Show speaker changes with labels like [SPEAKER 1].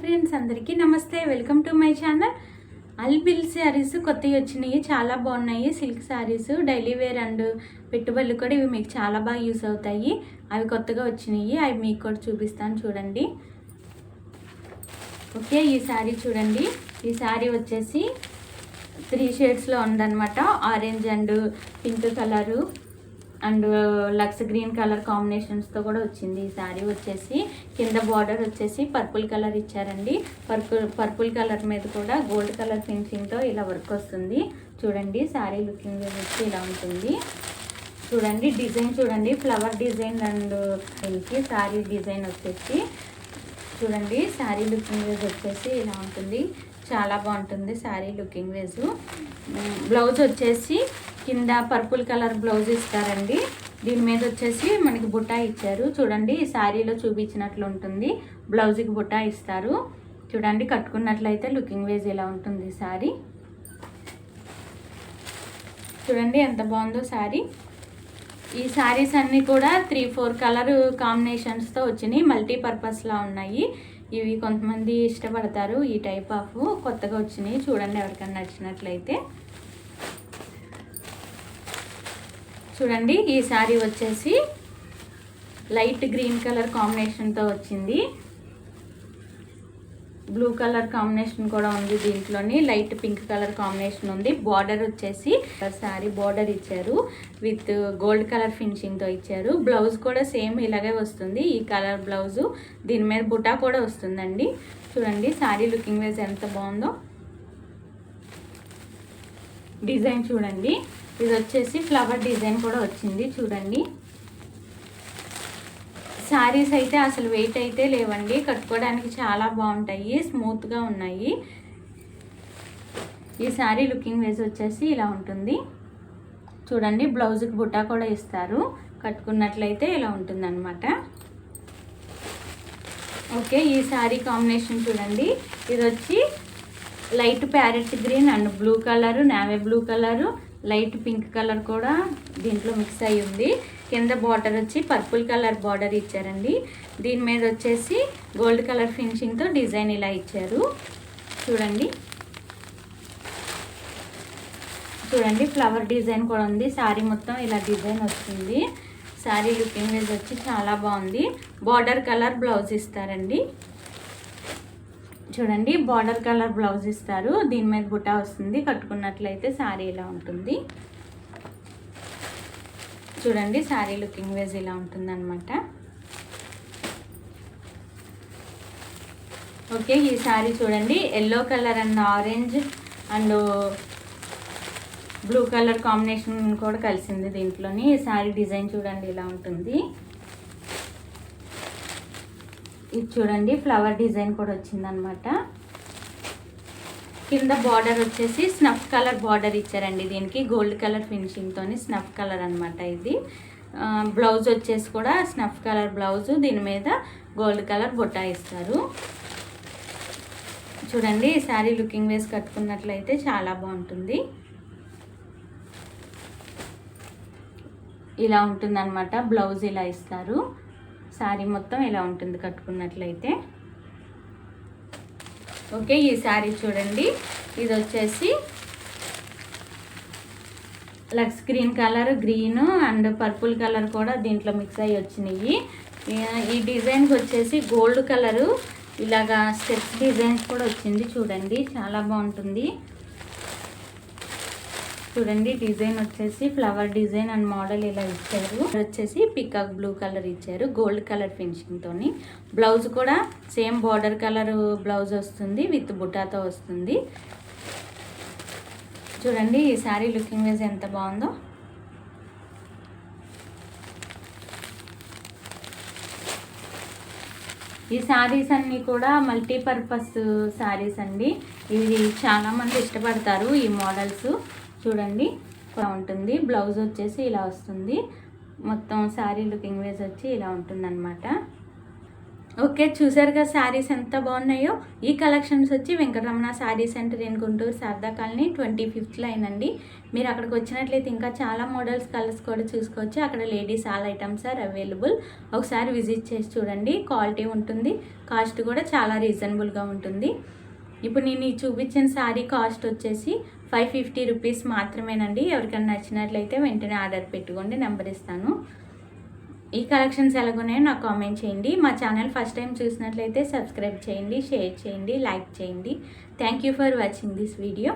[SPEAKER 1] Friends అందరికీ నమస్తే welcome to my channel అల్బిల్ శారీస్ కొత్తవి వచ్చినాయి చాలా బాగున్నాయి. Silk sarees daily wear and పెట్టుబడులు కూడా ఇవి మీకు చాలా బాగా యూస్ అవుతాయి. అవి కొత్తగా వచ్చినాయి అవి మీకు కూడా చూపిస్తాను చూడండి. ఓకే ఈ శారీ చూడండి. ఈ శారీ వచ్చేసి త్రీ షేడ్స్లో ఉందన్నమాట. Orange and pink colour and Lux green colour కాంబినేషన్స్తో కూడా వచ్చింది ఈ శారీ. వచ్చేసి కింద బార్డర్ వచ్చేసి పర్పుల్ కలర్ ఇచ్చారండి. పర్పుల్ పర్పుల్ కలర్ మీద కూడా గోల్డ్ కలర్ ఫినిషింగ్తో ఇలా వర్క్ వస్తుంది. చూడండి శారీ లుకింగ్ వచ్చి ఇలా ఉంటుంది. చూడండి డిజైన్ చూడండి. ఫ్లవర్ డిజైన్ అండ్ దీనికి శారీ డిజైన్ వచ్చేసి చూడండి శారీ లుకింగ్ వేజ్ వచ్చేసి ఇలా ఉంటుంది. చాలా బాగుంటుంది శారీ లుకింగ్ వేజు. బ్లౌజ్ వచ్చేసి కింద పర్పుల్ కలర్ బ్లౌజ్ ఇస్తారండి. దీని మీద వచ్చేసి మనకి బుటా ఇచ్చారు. చూడండి ఈ శారీలో చూపించినట్లు ఉంటుంది. బ్లౌజ్కి బుటా ఇస్తారు. చూడండి కట్టుకున్నట్లయితే లుకింగ్ వేజ్ ఇలా ఉంటుంది శారీ. చూడండి ఎంత బాగుందో శారీ. ఈ శారీస్ అన్నీ కూడా త్రీ ఫోర్ కలర్ కాంబినేషన్స్తో వచ్చినాయి. మల్టీపర్పస్లా ఉన్నాయి. ఇవి కొంతమంది ఇష్టపడతారు ఈ టైప్ ఆఫ్. కొత్తగా వచ్చినాయి. చూడండి ఎవరికైనా నచ్చినట్లయితే. చూడండి ఈ శారీ వచ్చేసి లైట్ గ్రీన్ కలర్ కాంబినేషన్తో వచ్చింది. బ్లూ కలర్ కాంబినేషన్ కూడా ఉంది దీంట్లోని లైట్ పింక్ కలర్ కాంబినేషన్ ఉంది. బార్డర్ వచ్చేసి శారీ బార్డర్ ఇచ్చారు విత్ గోల్డ్ కలర్ ఫినిషింగ్తో ఇచ్చారు. బ్లౌజ్ కూడా సేమ్ ఇలాగే వస్తుంది. ఈ కలర్ బ్లౌజు దీని మీద బుటా కూడా వస్తుందండి. చూడండి శారీ లుకింగ్ వేస్ ఎంత బాగుందో. డిజైన్ చూడండి. ఇది వచ్చేసి ఫ్లవర్ డిజైన్ కూడా వచ్చింది చూడండి. శారీస్ అయితే అసలు వెయిట్ అయితే లేవండి కట్టుకోవడానికి చాలా బాగుంటాయి స్మూత్గా ఉన్నాయి. ఈ శారీ లుకింగ్ వేస్ వచ్చేసి ఇలా ఉంటుంది. చూడండి బ్లౌజ్కి బుట్టా కూడా ఇస్తారు కట్టుకున్నట్లయితే ఇలా ఉంటుంది అనమాట ఓకే ఈ శారీ కాంబినేషన్ చూడండి. ఇది వచ్చి light parrot green and blue colour navy blue colour light pink colour కూడా దీంట్లో మిక్స్ అయి ఉంది. కింద బార్డర్ వచ్చి పర్పుల్ కలర్ బార్డర్ ఇచ్చారండి. దీని మీద వచ్చేసి గోల్డ్ కలర్ ఫినిషింగ్తో డిజైన్ ఇలా ఇచ్చారు. చూడండి. చూడండి ఫ్లవర్ డిజైన్ కూడా ఉంది. శారీ మొత్తం ఇలా డిజైన్ వస్తుంది శారీ లుకింగ్ వైజ్ వచ్చి చాలా బాగుంది. బార్డర్ కలర్ బ్లౌజ్ ఇస్తారండి. చూడండి బార్డర్ కలర్ బ్లౌజ్ ఇస్తారు. దీని మీద బుటా వస్తుంది. కట్టుకున్నట్లయితే శారీ ఇలా ఉంటుంది. చూడండి శారీ లుకింగ్ వేజ్ ఇలా ఉంటుందన్నమాట. ఓకే ఈ శారీ చూడండి yellow colour and orange and blue colour combination కూడా కలిసింది దీంట్లోని. ఈ శారీ డిజైన్ చూడండి ఇలా ఉంటుంది. ఇది చూడండి ఫ్లవర్ డిజైన్ కూడా వచ్చిందనమాట. కింద బార్డర్ వచ్చేసి స్నఫ్ కలర్ బార్డర్ ఇచ్చారండి దీనికి. గోల్డ్ కలర్ ఫినిషింగ్తో స్నఫ్ కలర్ అనమాట ఇది. బ్లౌజ్ వచ్చేసి కూడా స్నఫ్ కలర్ బ్లౌజ్ దీని మీద గోల్డ్ కలర్ బొట్టా ఇస్తారు చూడండి ఈ శారీ లుకింగ్ వేస్ కట్టుకున్నట్లయితే చాలా బాగుంటుంది. ఇలా ఉంటుందన్నమాట బ్లౌజ్ ఇలా ఇస్తారు. శారీ మొత్తం ఇలా ఉంటుంది కట్టుకున్నట్లయితే. ఓకే ఈ శారీ చూడండి. ఇది వచ్చేసి Lux green colour green and purple colour కూడా దీంట్లో మిక్స్ అయ్యి వచ్చినాయి. ఈ- డిజైన్కి వచ్చేసి గోల్డ్ కలరు ఇలాగా స్టెప్స్ డిజైన్స్ కూడా వచ్చింది చూడండి. చాలా బాగుంటుంది. చూడండి డిజైన్ వచ్చేసి ఫ్లవర్ డిజైన్ అండ్ మోడల్ ఇలా ఇచ్చారు. వచ్చేసి పికాక్ బ్లూ కలర్ ఇచ్చారు గోల్డ్ కలర్ ఫినిషింగ్ తోని. బ్లౌజ్ కూడా సేమ్ బార్డర్ కలర్ బ్లౌజ్ వస్తుంది విత్ బుటాతో వస్తుంది. చూడండి ఈ శారీ లుకింగ్ వేజ్ ఎంత బాగుందో. ఈ శారీస్ అన్నీ కూడా మల్టీపర్పస్ శారీస్ అండి. ఇవి చాలామంది ఇష్టపడతారు ఈ మోడల్స్. చూడండి ఇలా ఉంటుంది. బ్లౌజ్ వచ్చేసి ఇలా వస్తుంది. మొత్తం శారీ లుకింగ్ వేస్ వచ్చి ఇలా ఉంటుందన్నమాట. ఓకే చూసారు కదా శారీస్ ఎంత బాగున్నాయో? ఈ కలెక్షన్స్ వచ్చి Venkataramana sari centre in Guntur Sharada colony twenty fifth line అండి. మీరు అక్కడికి వచ్చినట్లయితే ఇంకా చాలా మోడల్స్ కలర్స్ కూడా చూసుకోవచ్చు. అక్కడ ladies all items are available. ఒకసారి విజిట్ చేసి చూడండి. క్వాలిటీ ఉంటుంది. కాస్ట్ కూడా చాలా రీజనబుల్గా ఉంటుంది. ఇప్పుడు నేను ఈ చూపించిన శారీ కాస్ట్ వచ్చేసి ఫైవ్ ఫిఫ్టీ రూపీస్ మాత్రమేనండి. ఎవరికైనా నచ్చినట్లయితే వెంటనే ఆర్డర్ పెట్టుకోండి నెంబర్ ఇస్తాను. ఈ కలెక్షన్స్ ఎలాగున్నాయో నాకు కామెంట్ చేయండి. మా ఛానల్ ఫస్ట్ టైం చూసినట్లయితే సబ్స్క్రైబ్ చేయండి షేర్ చేయండి లైక్ చేయండి. Thank you for watching this video